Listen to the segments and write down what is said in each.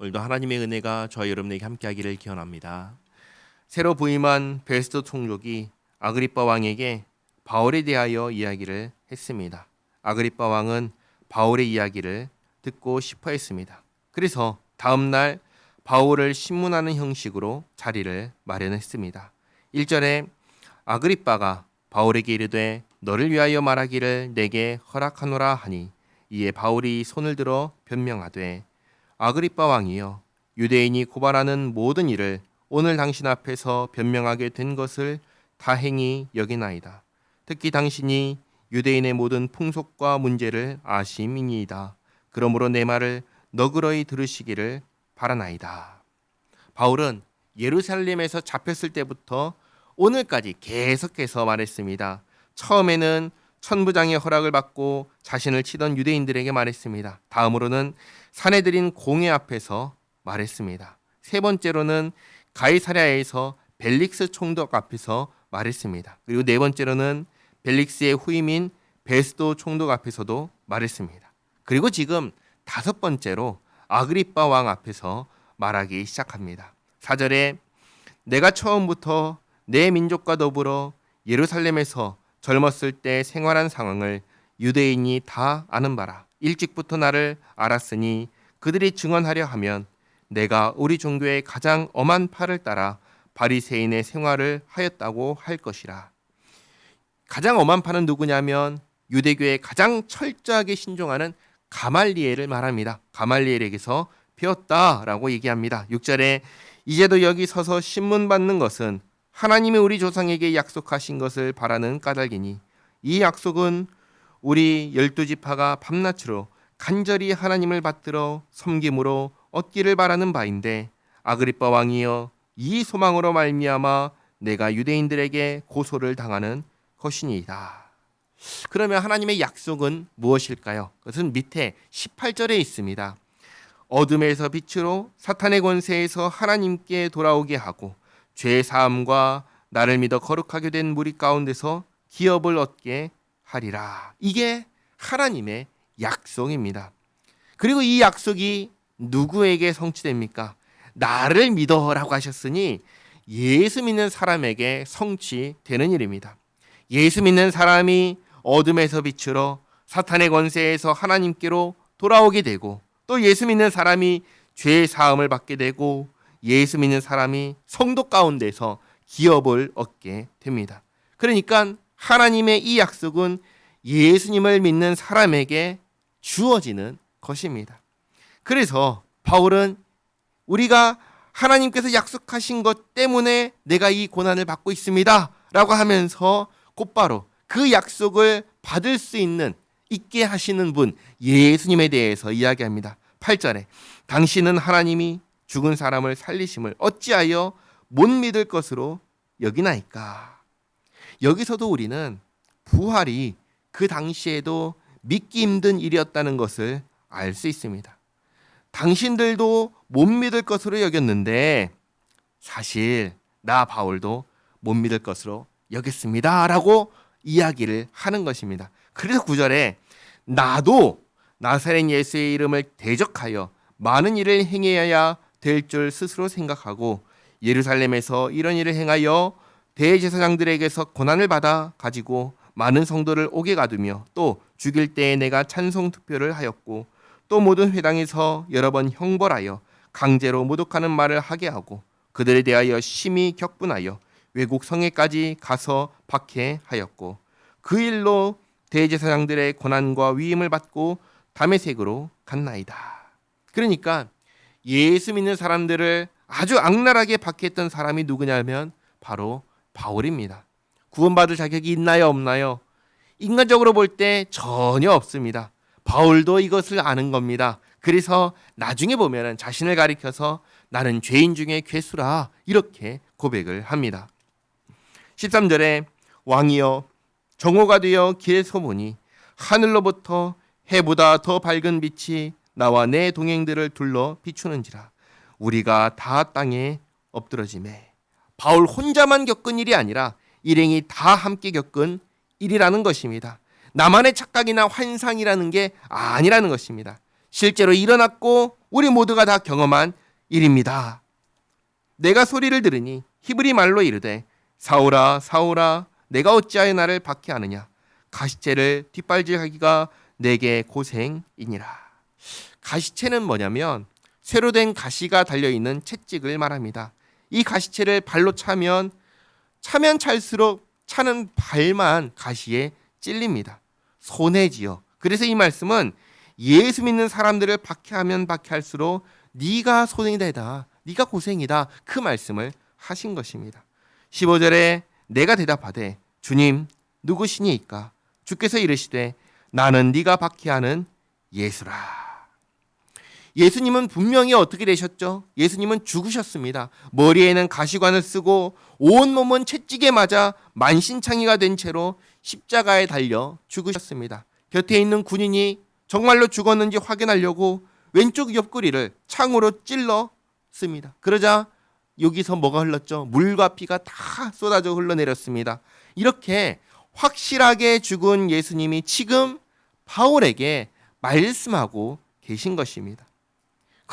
오늘도 하나님의 은혜가 저와 여러분에게 함께하기를 기원합니다. 새로 부임한 베스트 총독이 아그리빠 왕에게 바울에 대하여 이야기를 했습니다. 아그리빠 왕은 바울의 이야기를 듣고 싶어 했습니다. 그래서 다음 날 바울을 신문하는 형식으로 자리를 마련했습니다. 1절에 아그리빠가 바울에게 이르되 너를 위하여 말하기를 내게 허락하노라 하니 이에 바울이 손을 들어 변명하되 아그리빠 왕이여 유대인이 고발하는 모든 일을 오늘 당신 앞에서 변명하게 된 것을 다행히 여기나이다. 특히 당신이 유대인의 모든 풍속과 문제를 아심이니이다. 그러므로 내 말을 너그러이 들으시기를 바라나이다. 바울은 예루살렘에서 잡혔을 때부터 오늘까지 계속해서 말했습니다. 처음에는 천부장의 허락을 받고 자신을 치던 유대인들에게 말했습니다. 다음으로는 사내들인 공회 앞에서 말했습니다. 세 번째로는 가이사랴에서 벨릭스 총독 앞에서 말했습니다. 그리고 네 번째로는 벨릭스의 후임인 베스도 총독 앞에서도 말했습니다. 그리고 지금 다섯 번째로 아그리빠 왕 앞에서 말하기 시작합니다. 4절에 내가 처음부터 내 민족과 더불어 예루살렘에서 젊었을 때 생활한 상황을 유대인이 다 아는 바라. 일찍부터 나를 알았으니 그들이 증언하려 하면 내가 우리 종교의 가장 엄한 팔을 따라 바리새인의 생활을 하였다고 할 것이라. 가장 엄한 파는 누구냐면 유대교의 가장 철저하게 신종하는 가말리엘을 말합니다. 가말리엘에게서 배웠다라고 얘기합니다. 6절에 이제도 여기 서서 신문 받는 것은 하나님이 우리 조상에게 약속하신 것을 바라는 까닭이니 이 약속은 우리 열두 지파가 밤낮으로 간절히 하나님을 받들어 섬김으로 얻기를 바라는 바인데 아그리빠 왕이여 이 소망으로 말미암아 내가 유대인들에게 고소를 당하는 것이니이다. 그러면 하나님의 약속은 무엇일까요? 그것은 밑에 18절에 있습니다. 어둠에서 빛으로 사탄의 권세에서 하나님께 돌아오게 하고 죄 사함과 나를 믿어 거룩하게 된 무리 가운데서 기업을 얻게 하리라. 이게 하나님의 약속입니다. 그리고 이 약속이 누구에게 성취됩니까? 나를 믿어라고 하셨으니 예수 믿는 사람에게 성취되는 일입니다. 예수 믿는 사람이 어둠에서 빛으로 사탄의 권세에서 하나님께로 돌아오게 되고 또 예수 믿는 사람이 죄 사함을 받게 되고 예수 믿는 사람이 성도 가운데서 기업을 얻게 됩니다. 그러니까 하나님의 이 약속은 예수님을 믿는 사람에게 주어지는 것입니다. 그래서 바울은 우리가 하나님께서 약속하신 것 때문에 내가 이 고난을 받고 있습니다. 라고 하면서 곧바로 그 약속을 받을 수 있는 있게 하시는 분 예수님에 대해서 이야기합니다. 8절에 당신은 하나님이 죽은 사람을 살리심을 어찌하여 못 믿을 것으로 여기나이까. 여기서도 우리는 부활이 그 당시에도 믿기 힘든 일이었다는 것을 알 수 있습니다. 당신들도 못 믿을 것으로 여겼는데 사실 나 바울도 못 믿을 것으로 여겼습니다 라고 이야기를 하는 것입니다. 그래서 구절에 나도 나사렛 예수의 이름을 대적하여 많은 일을 행해야 될 줄 스스로 생각하고 예루살렘에서 이런 일을 행하여 대제사장들에게서 고난을 받아 가지고 많은 성도를 옥에 가두며 또 죽일 때에 내가 찬송 투표를 하였고 또 모든 회당에서 여러 번 형벌하여 강제로 모독하는 말을 하게 하고 그들에 대하여 심히 격분하여 외국 성에까지 가서 박해하였고 그 일로 대제사장들의 고난과 위임을 받고 담에색으로 갔나이다. 그러니까 예수 믿는 사람들을 아주 악랄하게 박해했던 사람이 누구냐면 바로 바울입니다. 구원받을 자격이 있나요, 없나요? 인간적으로 볼 때 전혀 없습니다. 바울도 이것을 아는 겁니다. 그래서 나중에 보면은 자신을 가리켜서 나는 죄인 중에 괴수라 이렇게 고백을 합니다. 13절에 왕이여 정오가 되어 길에 서 보니 하늘로부터 해보다 더 밝은 빛이 나와 내 동행들을 둘러 비추는지라 우리가 다 땅에 엎드러짐에 바울 혼자만 겪은 일이 아니라 일행이 다 함께 겪은 일이라는 것입니다. 나만의 착각이나 환상이라는 게 아니라는 것입니다. 실제로 일어났고 우리 모두가 다 경험한 일입니다. 내가 소리를 들으니 히브리 말로 이르되 사오라 사오라 내가 어찌하여 나를 박해하느냐 가시채를 뒷발질하기가 내게 고생이니라. 가시채는 뭐냐면 쇠로 된 가시가 달려 있는 채찍을 말합니다. 이 가시채를 발로 차면 차면 찰수록 차는 발만 가시에 찔립니다. 손해지요. 그래서 이 말씀은 예수 믿는 사람들을 박해하면 박해할수록 네가 손해이 되다. 네가 고생이다. 그 말씀을 하신 것입니다. 15절에 내가 대답하되 주님 누구시니이까 주께서 이르시되 나는 네가 박해하는 예수라. 예수님은 분명히 어떻게 되셨죠? 예수님은 죽으셨습니다. 머리에는 가시관을 쓰고 온 몸은 채찍에 맞아 만신창이가 된 채로 십자가에 달려 죽으셨습니다. 곁에 있는 군인이 정말로 죽었는지 확인하려고 왼쪽 옆구리를 창으로 찔렀습니다. 그러자 여기서 뭐가 흘렀죠? 물과 피가 다 쏟아져 흘러내렸습니다. 이렇게 확실하게 죽은 예수님이 지금 바울에게 말씀하고 계신 것입니다.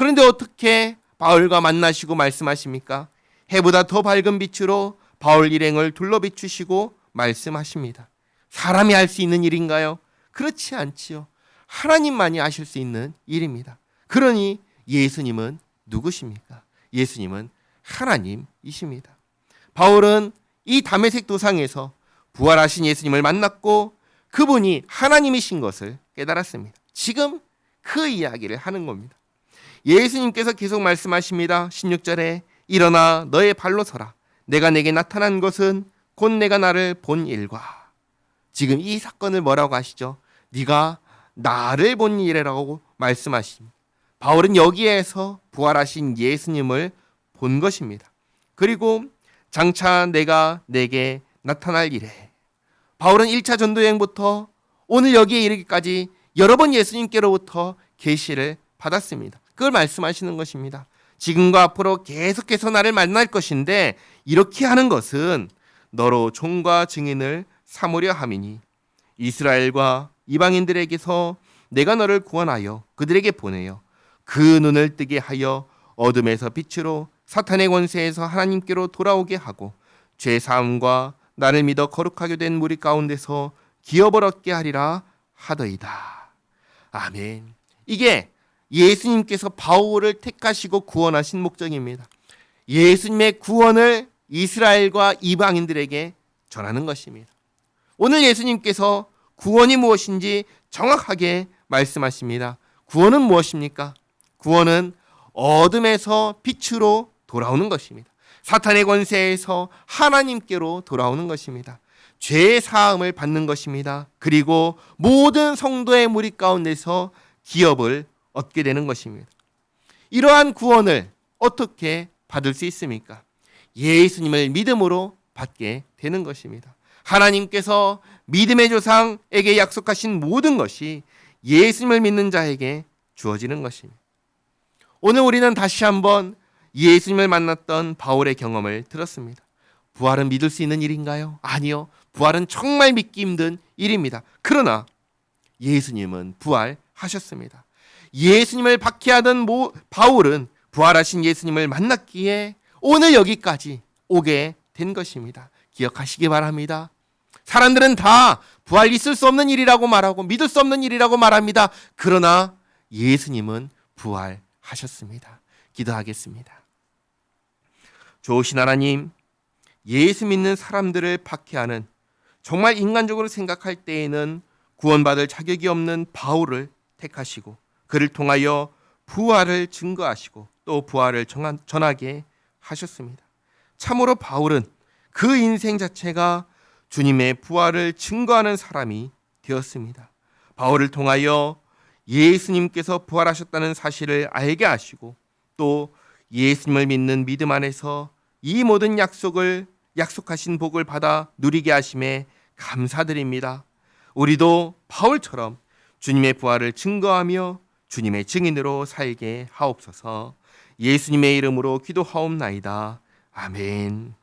그런데 어떻게 바울과 만나시고 말씀하십니까? 해보다 더 밝은 빛으로 바울 일행을 둘러 비추시고 말씀하십니다. 사람이 할 수 있는 일인가요? 그렇지 않지요. 하나님만이 하실 수 있는 일입니다. 그러니 예수님은 누구십니까? 예수님은 하나님이십니다. 바울은 이 담에색 도상에서 부활하신 예수님을 만났고 그분이 하나님이신 것을 깨달았습니다. 지금 그 이야기를 하는 겁니다. 예수님께서 계속 말씀하십니다. 16절에 일어나 너의 발로 서라. 내가 내게 나타난 것은 곧 내가 나를 본 일과 지금 이 사건을 뭐라고 하시죠? 네가 나를 본 일이라고 말씀하십니다. 바울은 여기에서 부활하신 예수님을 본 것입니다. 그리고 장차 내가 내게 나타날 일에 바울은 1차 전도 여행부터 오늘 여기에 이르기까지 여러 번 예수님께로부터 계시를 받았습니다. 그걸 말씀하시는 것입니다. 지금과 앞으로 계속해서 나를 만날 것인데 이렇게 하는 것은 너로 종과 증인을 삼으려 함이니 이스라엘과 이방인들에게서 내가 너를 구원하여 그들에게 보내요. 그 눈을 뜨게 하여 어둠에서 빛으로 사탄의 권세에서 하나님께로 돌아오게 하고 죄 사함과 나를 믿어 거룩하게 된 무리 가운데서 기업을 얻게 하리라 하더이다. 아멘. 이게 예수님께서 바울을 택하시고 구원하신 목적입니다. 예수님의 구원을 이스라엘과 이방인들에게 전하는 것입니다. 오늘 예수님께서 구원이 무엇인지 정확하게 말씀하십니다. 구원은 무엇입니까? 구원은 어둠에서 빛으로 돌아오는 것입니다. 사탄의 권세에서 하나님께로 돌아오는 것입니다. 죄의 사함을 받는 것입니다. 그리고 모든 성도의 무리 가운데서 기업을 얻게 되는 것입니다. 이러한 구원을 어떻게 받을 수 있습니까? 예수님을 믿음으로 받게 되는 것입니다. 하나님께서 믿음의 조상에게 약속하신 모든 것이 예수님을 믿는 자에게 주어지는 것입니다. 오늘 우리는 다시 한번 예수님을 만났던 바울의 경험을 들었습니다. 부활은 믿을 수 있는 일인가요? 아니요. 부활은 정말 믿기 힘든 일입니다. 그러나 예수님은 부활하셨습니다. 예수님을 박해하던 모, 바울은 부활하신 예수님을 만났기에 오늘 여기까지 오게 된 것입니다. 기억하시기 바랍니다. 사람들은 다 부활 있을 수 없는 일이라고 말하고 믿을 수 없는 일이라고 말합니다. 그러나 예수님은 부활하셨습니다. 기도하겠습니다. 좋으신 하나님, 예수 믿는 사람들을 박해하는 정말 인간적으로 생각할 때에는 구원받을 자격이 없는 바울을 택하시고 그를 통하여 부활을 증거하시고 또 부활을 전하게 하셨습니다. 참으로 바울은 그 인생 자체가 주님의 부활을 증거하는 사람이 되었습니다. 바울을 통하여 예수님께서 부활하셨다는 사실을 알게 하시고 또 예수님을 믿는 믿음 안에서 이 모든 약속을 약속하신 복을 받아 누리게 하심에 감사드립니다. 우리도 바울처럼 주님의 부활을 증거하며 주님의 증인으로 살게 하옵소서. 예수님의 이름으로 기도하옵나이다. 아멘.